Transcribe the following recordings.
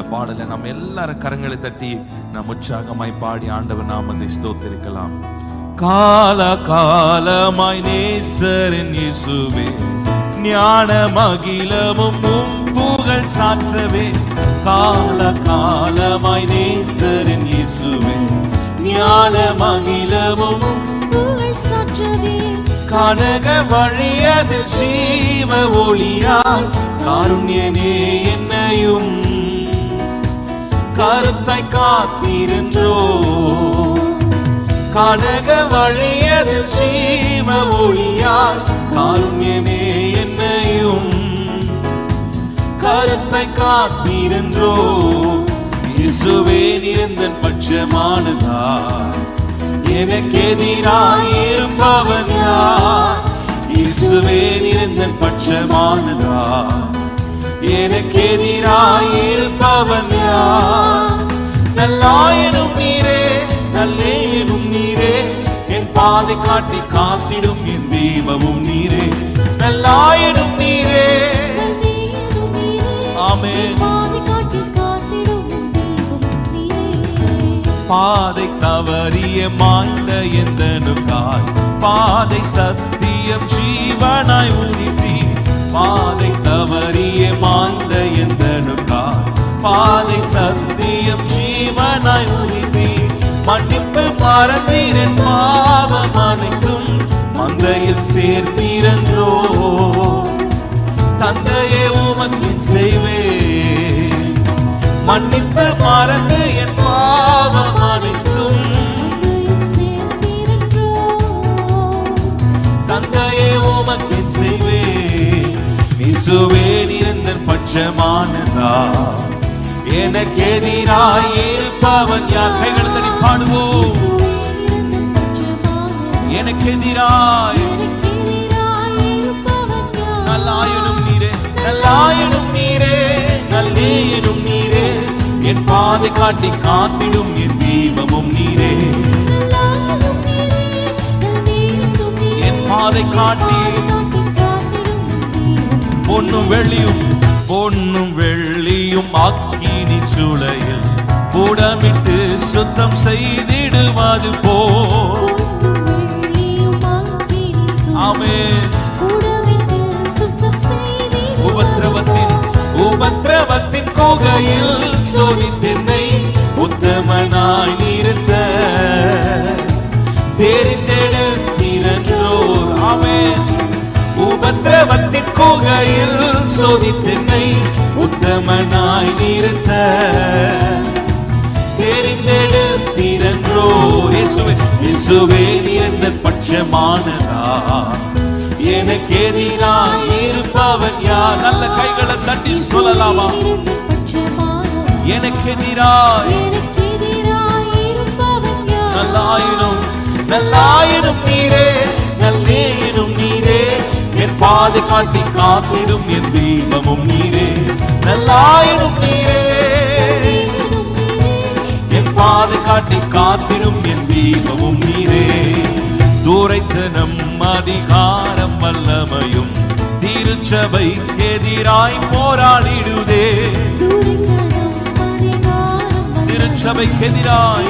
இந்த பாடலை நம்ம எல்லாரும் கரங்களை தட்டி நாம் உற்சாகமாய் பாடி ஆண்டவர் நாமத்தை ஸ்தோத்திருக்கலாம். கால காலமாய் நேசரின் இசுவே ஞான மகிழமும் உம் புகழ் சாற்றவே. கால காலமாய் நேசரின் இசுவே ஞான மகிழமும் புகழ் சாற்றவே. கனக வழியதில் ஜீவ ஒளியால் காருண்யனே என்னையும் கருத்தை காத்திருந்தோ. கனக வழியதில் சீவ ஒளியால் காருண்யமே என்னையும். கருத்தை காத்திருந்தோ. இசுவே நிறந்தன் பட்சமானதா எனக்கு எதிராயிருப்பவன் யார்? இசுவே நிறந்தன் பட்சமானதா எனக்கு எதிராயிருப்பவன் யார்? நல்லாயனும் நீரே நல்லேனும் நீரே என் பாதை காட்டி காத்திடும் என் தெய்வமும் நீரே. நல்லாயனும் நீரே. ஆமே பாதை தவறிய மாய்ந்த எந்தனுக்காய்? பாதை சத்தியம் ஜீவனாய் உனித்தி பாதை தவறிய மாந்த எந்தனுக்கா பாதை சத்தியம் ஜீவனாய் உனித்தி மன்னிப்பு மறந்தீரன் பாவம் அனைத்தும். மந்தையில் சேர்த்தீரன்றோ தந்தையே உமக்கு செய்வே மன்னிப்பு மறந்து நிரந்தன் பட்சமானதா எனக்கு எதிராய் இருப்பவன் யார்? கைகள் தனி பாடுவோம். எனக்கு எதிராய். நல்லாயனும் நீரே நல்லாயனும் நீரே நல்லேயனும் நீரே. என் பாதை காட்டி காத்திடும் என் தீபமும் நீரே. என் பாதை காட்டி பொன்னும் வெள்ளியும் பொன்னும் வெள்ளியும் அக்கினி சூளையில் புடமிட்டு சுத்தம் செய்திடுவது போ ஆமே. உபத்திரவத்தின் உபத்திரவத்தின் குகையில் சோதித்தென்னை உத்தமனாய் நிறுத்த. தெரிந்தெடுத்திரன்றோர் ஆமே. உபத்திரவத்தின் குகையில் சோதித்தென்னை உத்தமனாய் நிறுத்த. தெரிந்தெடுத்திரன்றோ இசுவே இயேசுவே நிறந்த பட்சமானதா எனக்கு எதிராய் இருப்பவன் யார்? நல்ல கைகளை தட்டி சொல்லலாமா? எனக்கு எதிராய் நல்லாயினும் நல்லாயினும் நீரே நல்லேனும் பாதை காட்டி காத்திடும் என் தெய்வமும் நீரே. நல்லாயினும் நீரே. என் பாதை காட்டி காத்திடும் என் தெய்வமும் நீரே. தூரைத்த நம் அதிகாரம் வல்லமையும் திருச்சபை எதிராய் போராடிடுதே. திருச்சபைக்கு எதிராய்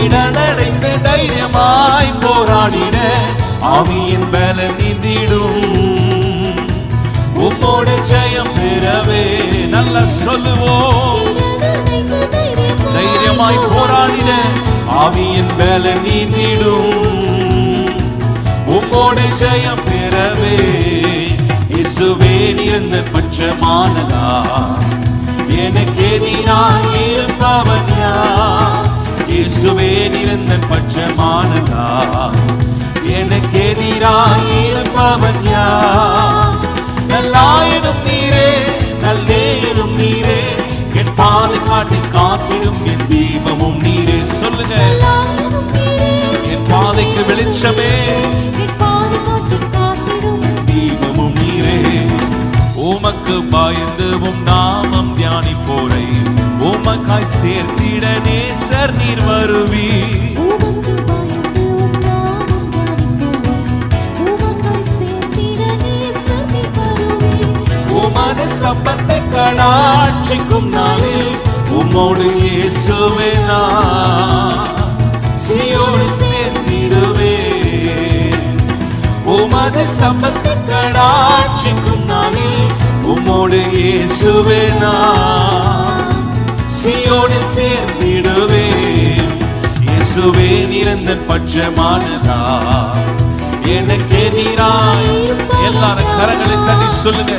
திடனடைந்து தைரியமாய் போராடிட ஆவியின் பல நிதிடும் உம்மோடு ஜெயம் பெறவே நல்ல சொல்லுவோம். தைரியமாய் போராடிட ஆவியின் பல நீந்திடும் உம்மோடு ஜெயம் பெறவே இசுவே நிறந்த பட்சமானதா? எனக்கு எதிராய் இருப்பவன் யார்? இயேசுவே நிறந்த பட்சமானதா? எனக்கு எதிராய் இருப்பவன் யார் நல்லாயினும் நீரே நல்லேனும் நீரே. என் பாதை காட்டி காத்திடும் என் தீபமும் நீரே. சொல்லுங்க. என் பாதைக்கு வெளிச்சமே. தீபமும் நீரே. உமக்கு பயந்து உம் நாமம் தியானிப்போரை. உமக்காய் சேர்த்திட நேசர் நீர் வருவி. உமது சம்பந்த கடாட்சிக்கும் நாளில் உம்மோடு இயேசுவே சியோடு சேர்த்திடுவே. உமது சம்பந்த கடாட்சிக்கும் நாளில் உம்மோடு இயேசுவே நான். சேர்ந்திடுவே இயேசுவே நிரந்த பட்சமானதா? எனக்கு எதிராய் எல்லாரும் கரங்களை தள்ளி சொல்லுங்க.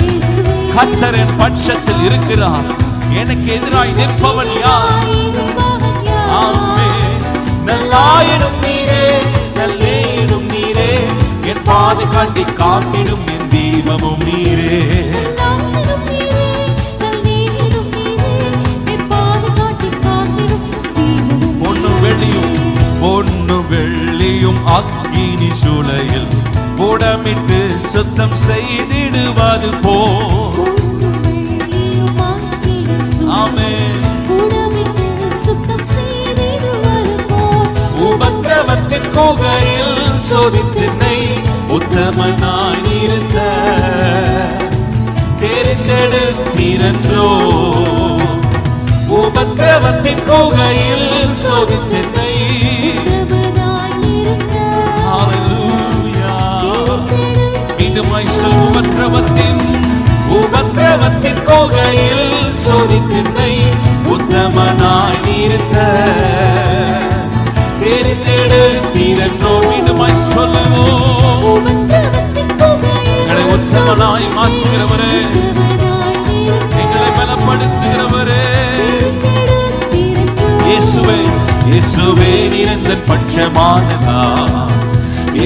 கத்தர் என் பட்சத்தில் இருக்கிறார். எனக்கு எதிராய் நிற்பவன் யார்? ஆமே நல்லாயிடும் நீரே நல்லேயிடும் நீரே. என் பாதை காட்டி காத்திடும் என் தீபமும் நீரே. வெள்ளியும் பொன்னும் வெள்ளியும் அக்கினி சூளையில் புடமிட்டு சுத்தம் செய்திடுவது போ. உபத்திரவத்தின் குகையில் சோதித்தனை உத்தமனாய் இருந்த தெரிந்தெடுத்தீரன்றோ. உபத்திரவத்தின் குகையில் சோதித்தனை மீண்டுமாய் சொல் உபத்திரவத்தின் உபத்திரவத்தின் கோகையில் சோதித்தினை உத்தமனாய் நிறுத்த தெரிந்தெடுத்தீரன்றோ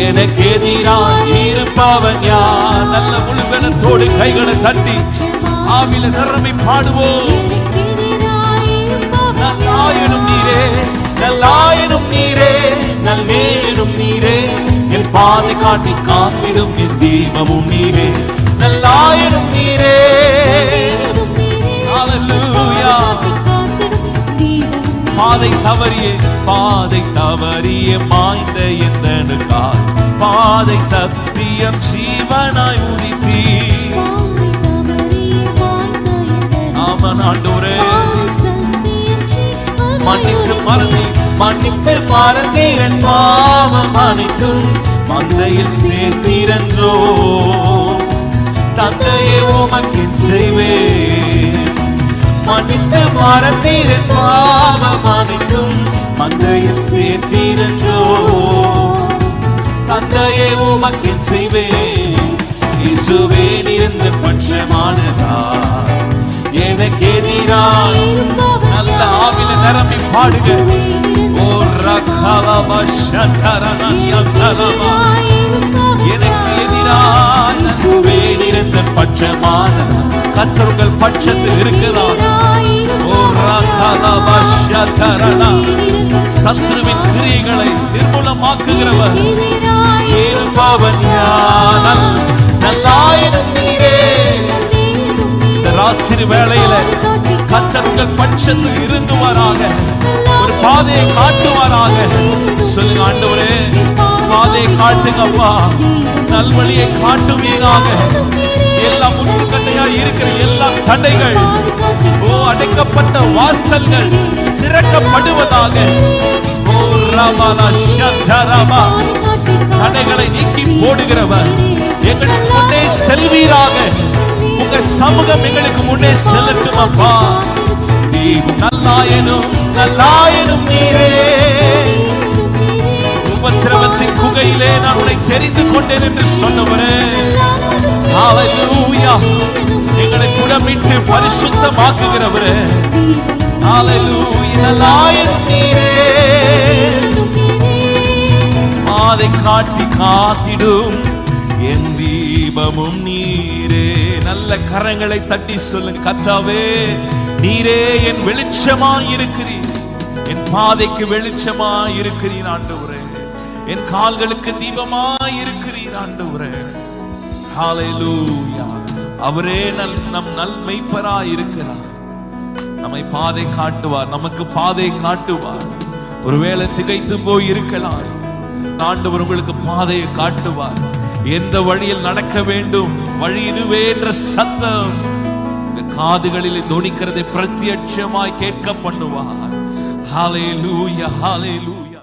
எனக்கு எதிராய் இருப்பவன் யார்? நல்ல முழுவனத்தோடு கைகளை தட்டி ஆவில நிறமை பாடுவோம். நல்லாயனும் நீரே நல்லாயனும் நீரே நல்லேனும் நீரே. என் பாதை காட்டி காத்திடும் என் தீபமும் நீரே. நல்லாயனும் நீரே. பாதை தவறிய பாதை தவறிய மாய்ந்த எந்தனுக்காய். பாதை சத்தியம் ஜீவனாய் உதித்தீ ஆமன் ஆண்டவரே. மன்னித்து மறந்தே மன்னித்து மறந்தீரன் பாவம் அனைத்தும் மந்தையில் சேர்த்தீரன்றோ தந்தையே உமக்கு செய்வேன் மன்னித்து மறந்தீரன் பாவமானிக்கும். அனைத்தும் மந்தையில் சேர்த்தீரன்றோ தந்தையை உமக்கு செய்வேன். இசுவே நிறந்த பட்சமானதா? எனக்கு எதிராய் நல்ல ஆவில நிரம்பி பாடுக ஓ ரகலப சதரனயதலப எனக்கு எதிராய் நசுவே நிறந்த பட்சமானதா? கத்தர்கள் பட்சத்தில் இருக்கிறார். சத்ருவின் கிரியைகளை நிர்மூலமாக்குகிறவர். ராத்திரி வேளையில கத்தர்கள் பட்சத்தில் இருந்துவாராக ஒரு பாதையை காட்டுவாராக. சொல்லுங்க ஆண்டவரே. பாதையை காட்டுங்க அப்பா நல்வழியை காட்டுவீராக. எல்லா முற்றுக்கட்டையா இருக்கிற எல்லா தடைகள். ஓ அடைக்கப்பட்ட வாசல்கள் திறக்கப்படுவதாக. ஓ ராமாலா சந்தரமா தடைகளை நீக்கி போடுகிறவர். எங்களுக்கு முன்னே செல்வீராக. உங்க சமூகம் எங்களுக்கு முன்னே செல்லட்டும் அப்பா நீ நல்லாயனும் நல்லாயனும் நீரே. உபத்திரவத்தின் குகையிலே நான் உன்னை தெரிந்து கொண்டேன் என்று சொன்னவரே. ஹalleluya எங்களை குடமிட்டு பரிசுத்தமாக்குகிறவரே. ஹalleluya நீரே. பாதை காட்டி காத்திடும். என் தீபமும் நீரே. நல்ல கரங்களை தட்டி சொல்லுங்க கத்தாவே நீரே என் வெளிச்சமாய் இருக்கிறீர். என் பாதைக்கு வெளிச்சமாய் இருக்கிறீர் ஆண்டவரே. என் கால்களுக்கு தீபமாய் இருக்கிறீர் ஆண்டவரே. ஹalleluya அவரே நல் நம் நல்மைப்பரா இருக்கிறார் நம்மை பாதை காட்டுவார் நமக்கு பாதை காட்டுவார். ஒருவேளை திகைத்து போய் இருக்கலாம் ஆண்டவர் உங்களுக்கு பாதையை காட்டுவார். எந்த வழியில் நடக்க வேண்டும்? வழி இதுவே என்ற சத்தம். காதுகளில் காதுகளிலே தொனிக்கிறதை பிரத்யட்சமாய் கேட்க பண்ணுவார். ஹாலே லூயா